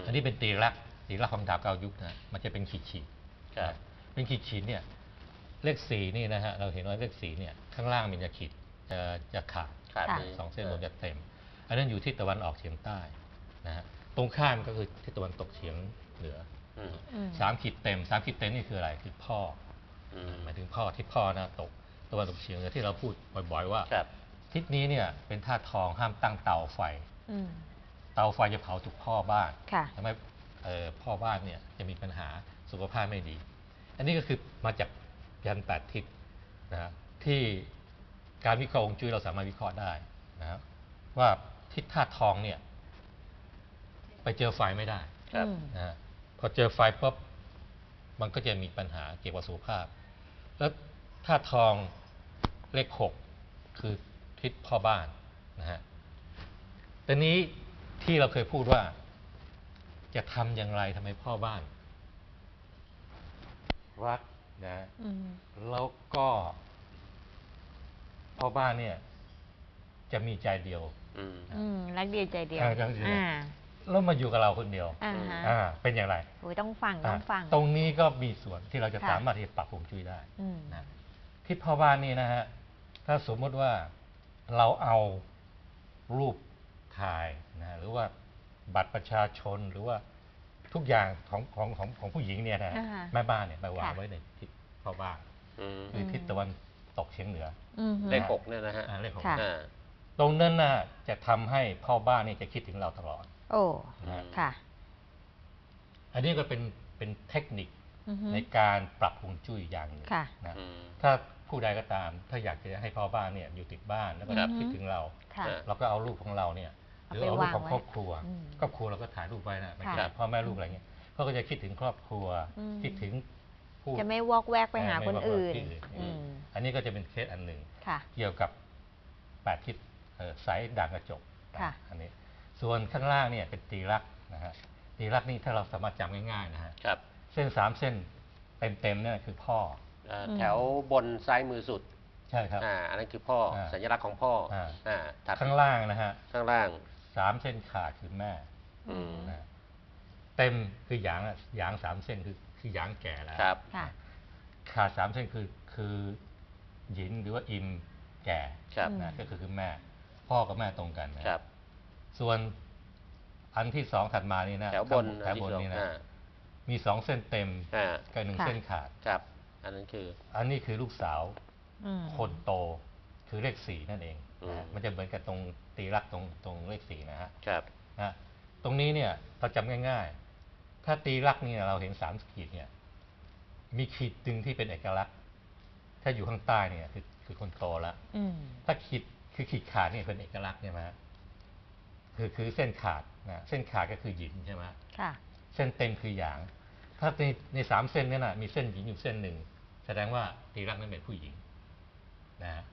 มอันนี้เป็นตีรักตีรักของดาวเก้ายุคนะมันจะเป็นขีดขีดๆครับนะเป็นขีดขีดๆเนี่ยเลขสี่นี่นะฮะเราเห็นว่าเลขสี่เนี่ยข้างล่างมันจะขีดจะจะขาดขาดค่ะไปสองเส้นบนจะเต็ม อันนั้นอยู่ที่ตะวันออกเฉียงใต้นะฮะตรงข้ามก็คือที่ตะวันตกเฉียงเหนืออืมอืมสามขีดเต็มสามขีดเต็มนี่คืออะไรคือพ่ออืมหมายถึงพ่อที่พ่อนะตกตะวันตกเฉียงเหนือที่เราพูดบ่อย ๆ ว่าครับทิศนี้เนี่ยเป็นธาตุทองห้ามตั้งเตาไฟอืม เตาไฟจะเผาถูกพ่อบ้านค่ะ ทำให้เอ่อพ่อบ้านเนี่ยจะมีปัญหาสุขภาพไม่ดี อันนี้ก็คือมาจากยันแปดทิศนะฮะที่การวิเคราะห์ฮวงจุ้ยเราสามารถวิเคราะห์ได้นะครับว่าทิศธาตุทองเนี่ย ไปเจอไฟไม่ได้ ครับ อืม นะฮะพอเจอไฟปุ๊บมันก็จะมีปัญหาเกี่ยวกับสุขภาพ แล้วธาตุทองเลขหกคือทิศพ่อบ้านนะฮะแต่นี้ ที่เราเคยพูดว่าจะทำอย่างไรทำให้พ่อบ้าน รักนะอืมแล้วก็พ่อบ้านเนี่ย จะมีใจเดียวอืมอืมรักเดียวใจเดียวอ่ารักเดียวอ่าแล้วมาอยู่กับเราคนเดียวอ่าฮะอ่าเป็นอย่างไรโอ้ยต้องฟังต้องฟังอะตรงนี้ก็มีส่วนที่เราจะค่ะสามารถที่จะปรับฮวงจุ้ยได้อืมนะทิศพ่อบ้านนี่นะฮะถ้าสมมติว่าเราเอารูปถ่าย นะหรือว่าบัตรประชาชนหรือว่าทุกอย่างของของของของผู้หญิงเนี่ยนะฮะอ่าฮะแม่บ้านเนี่ยไปวางค่ะ ไว้ในทิศพ่อบ้านอืมคือทิศตะวันตกเฉียงเหนืออืม เลขหกเนี่ยนะฮะอ่าเลขของค่ะ อ่า ตรงนั้นน่ะจะทำให้พ่อบ้านนี่จะคิดถึงเราตลอดโอ้นะฮะค่ะอันนี้ก็เป็นเป็นเทคนิคอือฮึ ในการปรับฮวงจุ้ยอย่างหนึ่งค่ะ นะอืม ถ้าผู้ใดก็ตาม ถ้าอยากจะให้พ่อบ้านเนี่ยอยู่ติดบ้านแล้วก็ครับ คิดถึงเรา ค่ะอ่าเราก็เอารูปของเราเนี่ย หเอารือไปเอารูปของวางไว้ครอบครัวอืมครอบครัวเราก็ถ่ายรูปไว้นะไม่ค่ะใช่พ่อแม่ลูกอะไรเงี้ยเขาก็จะคิดถึงครอบครัว อืม คิดถึงผู้จะไม่วอกแวกไปหาไม่คนว่าอื่นที่อื่นอืมอันนี้ก็จะเป็นเคสอันหนึ่ง ค่ะ เกี่ยวกับแปดทิศเอ่อสายด่างกระจกค่ะ อันนี้ ส่วนข้างล่างเนี่ยเป็นตีรักนะฮะตีรักนี่ถ้าเราสามารถจำง่ายๆนะฮะครับเส้นสามเส้นเต็มๆเนี่ยคือพ่อ อ่าอืม แถวบนซ้ายมือสุดใช่ครับ อ่าอันนั้นคือพ่ออ่าสัญลักษณ์ของพ่ออา อ่าถัดข้างล่างนะฮะข้างล่าง สามเส้นขาดคือแม่อืมนะฮะเต็มคือหยางอะหยางสามเส้นคือคือหยางแก่แล้วครับ ค่ะ ขาดสามเส้นคือคือหยินหรือว่าอิมแก่ครับอืมนะก็คือคือแม่ พ่อกับแม่ตรงกันนะครับ ส่วนอันที่สองถัดมานี่นะแถวบนแถวบนอัที่สองนี่นะอ่า มีสองเส้นเต็มอ่า กับหนึ่งค่ะ เส้นขาด ครับ อันนั้นคือ อันนี้คือลูกสาว อืม คนโตคือเลขสี่นั่นเองอืมนะฮะมันจะเหมือนกับตรง ตีรักตรงตรงเลขสี่นะฮะครับนะฮะตรงนี้เนี่ยเราจำง่าย ๆ ถ้าตีรักเนี่ยเราเห็นสามขีดเนี่ย มีขีดดึงที่เป็นเอกลักษณ์ ถ้าอยู่ข้างใต้เนี่ยคือคือคนโตละอืมถ้าขีดคือขีดขาดเนี่ยเป็นเอกลักษณ์ใช่ไหมฮะคือคือเส้นขาดนะเส้นขาดก็คือหยินใช่ไหมฮะค่ะเส้นเต็มคือหยาง ถ้าในในสามเส้นเนี่ยนะมีเส้นหญิงอยู่เส้นหนึ่งแสดงว่าตีรักนั้นเป็นผู้หญิงนะฮะ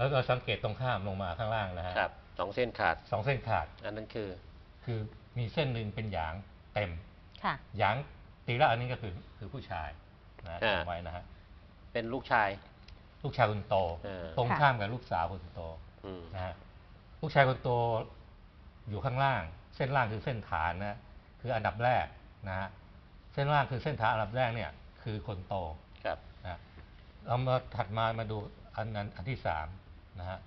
แล้วเราสังเกตตรงข้ามลงมาข้างล่างนะฮะครับสองเส้นขาดสองเส้นขาด อันนั้นคือ คือมีเส้นหนึ่งเป็นหยางเต็มค่ะหยางตีรักอันนี้ก็คือคือผู้ชายนะอ่าจำไว้นะฮะเป็นลูกชาย ลูกชายคนโตเออตรงค่ะข้ามกับลูกสาวคนโตอืมนะฮะลูกชายคนโตอยู่ข้างล่าง เส้นล่างคือเส้นฐานนะคืออันดับแรกนะฮะเส้นล่างคือเส้นฐานอันดับแรกเนี่ย คือคนโตครับนะเรามาถัดมามาดูอันอันอันที่สาม นะฮะ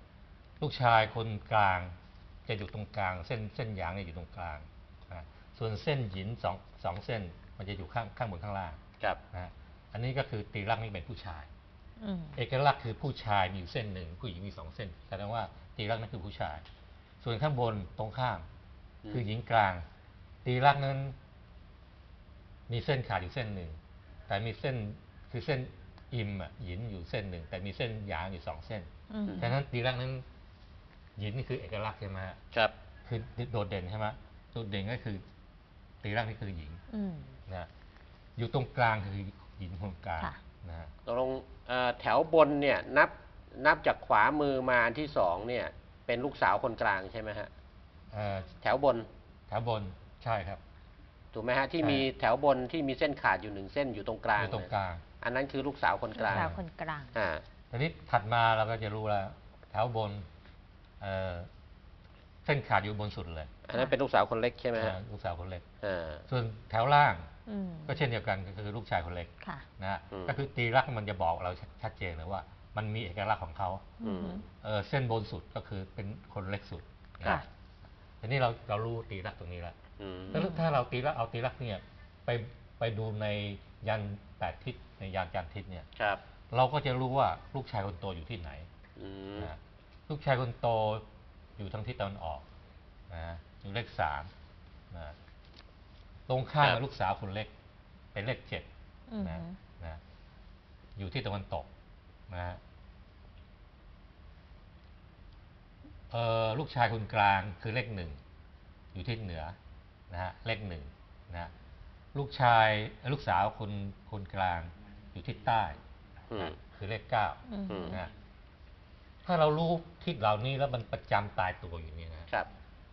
ลูกชายคนกลางจะอยู่ตรงกลาง เส้นเส้นหยางเนี่ยอยู่ตรงกลางนะส่วนเส้นหยินสองสองเส้นมันจะอยู่ข้างข้างบนข้างล่างครับนะฮะอันนี้ก็คือตีรักนี่เป็นผู้ชายอืมเอกลักษณ์คือผู้ชายมีอยู่เส้นหนึ่งผู้หญิงมีสองเส้นแสดงว่าตีรักนั่นคือผู้ชาย ส่วนข้างบนตรงข้ามอืมคือหญิงกลาง ตีรักนั้น มีเส้นขาดอยู่เส้นหนึ่งแต่มีเส้นคือเส้น อิมอะหยินอยู่เส้นหนึ่ง แต่มีเส้นหยางอยู่สองเส้นอืมฉะนั้นตีรักนั้นหยินนี่คือเอกลักษณ์ใช่ไหมฮะครับ คือโดดเด่นใช่ไหมโดดเด่นก็คือตีรักนี่คือหญิงอืมนะอยู่ตรงกลางคือหญิงคนกลางค่ะนะฮะตกลงเอ่อแถวบนเนี่ยนับนับจากขวามือมาอันที่สองเนี่ย เป็นลูกสาวคนกลางใช่ไหมฮะเอ่อแถวบน แถวบนใช่ครับถูกไหมฮะที่ใช่มีแถวบนที่มีเส้นขาดอยู่หนึ่งเส้นอยู่ตรงกลางอยู่ตรงกลาง อันนั้นคือลูกสาวคนกลางสาวคนกลางอ่าทีนี้ถัดมาเราก็จะรู้แล้วแถวบนเอ่อเส้นขาดอยู่บนสุดเลย อันนั้นเป็นลูกสาวคนเล็กใช่ไหมฮะอ่าลูกสาวคนเล็กอ่าส่วนแถวล่างอืมก็เช่นเดียวกันก็คือลูกชายคนเล็กค่ะนะฮะอืมก็คือตีรักมันจะบอกเราชัดเจนเลยว่า มันมีเอกลักษณ์ของเขาอืมเออเส้นบนสุดก็คือเป็นคนเล็กสุดนะค่ะทีนี้เราเรารู้ตีรักตรงนี้แล้วอืมแล้วถ้าเราตีรักเอาตีรักเนี่ยไป ไปดูในยันแปดทิศในยานจันทร์ทิศเนี่ยครับ เราก็จะรู้ว่าลูกชายคนโตอยู่ที่ไหนอืมนะลูกชายคนโตอยู่ทางทิศตะวันออกนะอยู่เลขสามนะตรงข้ามกับลูกสาวคนเล็ก เป็นเลขเจ็ดอืมนะนะอยู่ที่ตะวันตกนะฮะเอ่อลูกชายคนกลางคือเลขหนึ่งอยู่ที่เหนือนะฮะเลขหนึ่งนะฮะ ลูกชายเอ่อลูกสาวคนคนกลางอยู่ที่ใต้อืมคือเลขเก้าอืมอืมนะฮะถ้าเรารู้ทิศเหล่านี้แล้วมันประจำตายตัวอยู่เนี่ยนะครับ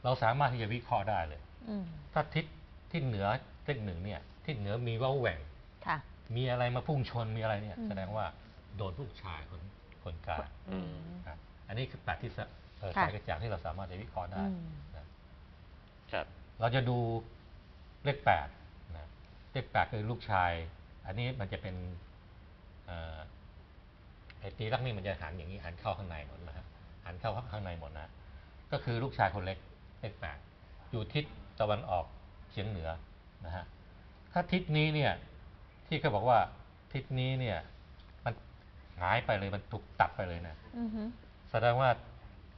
เราสามารถที่จะวิเคราะห์ได้เลยอืมถ้าทิศที่เหนือเลขหนึ่งเนี่ย ทิศเหนือมีเว้าแหว่งค่ะมีอะไรมาพุ่งชนมีอะไรเนี่ยอืมแสดงว่าโดนลูกชายคนคนกลางอืมครับอันนี้คือแปดทิศเอ่อค่ะสายกระจ่างที่เราสามารถจะวิเคราะห์ได้อืมนะครับเราจะดูเลขแปดนะ เลขแปดคือลูกชาย อันนี้มันจะเป็นเอ่อไอ้ตีลักษณ์นี่มันจะหันอย่างนี้หันเข้าข้างในหมดนะฮะหันเข้าข้างในหมดนะ ก็คือลูกชายคนเล็กเลขแปดอยู่ทิศตะวันออกเฉียงเหนือนะฮะถ้าทิศนี้เนี่ยที่เขาบอกว่าทิศนี้เนี่ย มันหายไปเลยมันถูกตัดไปเลยนะอือหือแสดงว่า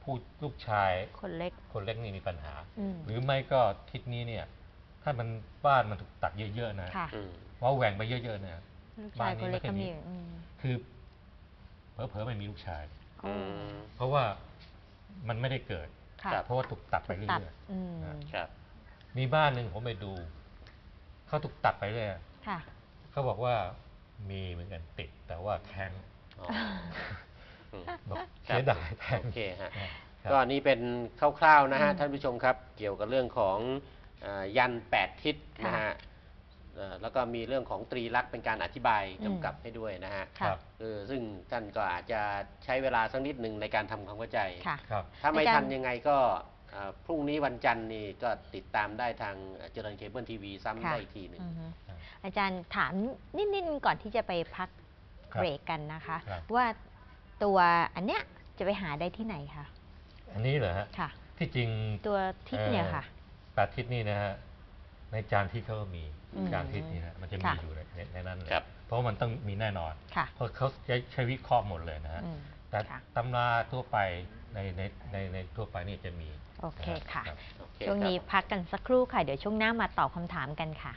ผู้ลูกชายคนเล็กคนเล็กนี่มีปัญหาอืมหรือไม่ก็ทิศนี้เนี่ย ถ้ามันบ้านมันถูกตัดเยอะๆนะค่ะอืมว่าแหว่งไปเยอะๆเนี่ยลูกชายคนเล็กก็มีอืมคือเผลอๆไม่มีลูกชาย อืม เพราะว่ามันไม่ได้เกิด ค่ะครับเพราะว่าถูกตัดไปถูกเรื่ตัดอยอืมนะครับๆมีบ้านหนึ่งผมไปดู เขาถูกตัดไปเลยค่ะ เขาบอกว่ามีเหมือนกันติด แต่ว่าแท้งอ๋ออืม บอกครัเสีบยดายแท้งโอเคฮะครับ ก็อันนี้เป็นคร่าวๆนะฮะ อืมท่านผู้ชมครับ เกี่ยวกับเรื่องของเอ่อ ยันแปดทิศค่ะนะฮะเอ่อแล้วก็มีเรื่องของตรีลักษณ์เป็นการอธิบายอืมกำกับให้ด้วยนะฮะค่ะครับเออซึ่งท่านก็อาจจะใช้เวลาสักนิดหนึ่งในการทำความเข้าใจค่ะครับถ้าไม่อาจารย์ทันยังไงก็เอ่อพรุ่งนี้วันจันทร์นี่ก็ติดตามได้ทางเจริญเคเบิลทีวีซ้ำค่ะได้อีกทีหนึ่งอือฮึครับอาจารย์ถามนิดๆก่อนที่จะไปพักครับเบรกกันนะคะครับว่าตัวอันเนี้ยจะไปหาได้ที่ไหนคะอันนี้เหรอฮะค่ะที่จริงตัวทิศเนี่ยค่ะ แปดทิศนี่นะฮะในจานที่เขาก็มีอืมจานทิศนี่นะมันจะมีค่ะ อยู่ในในในนั้นเลยครับ เพราะมันต้องมีแน่นอน ค่ะเพราะเขาใช้ใช้วิเคราะห์หมดเลยนะฮะอืม แต่ค่ะ ตำราทั่วไปในในในในทั่วไปนี่จะมีโอเคค่ะ รับ โอเคช่วงครับนี้พักกันสักครู่ค่ะ เดี๋ยวช่วงหน้ามาตอบคำถามกันค่ะ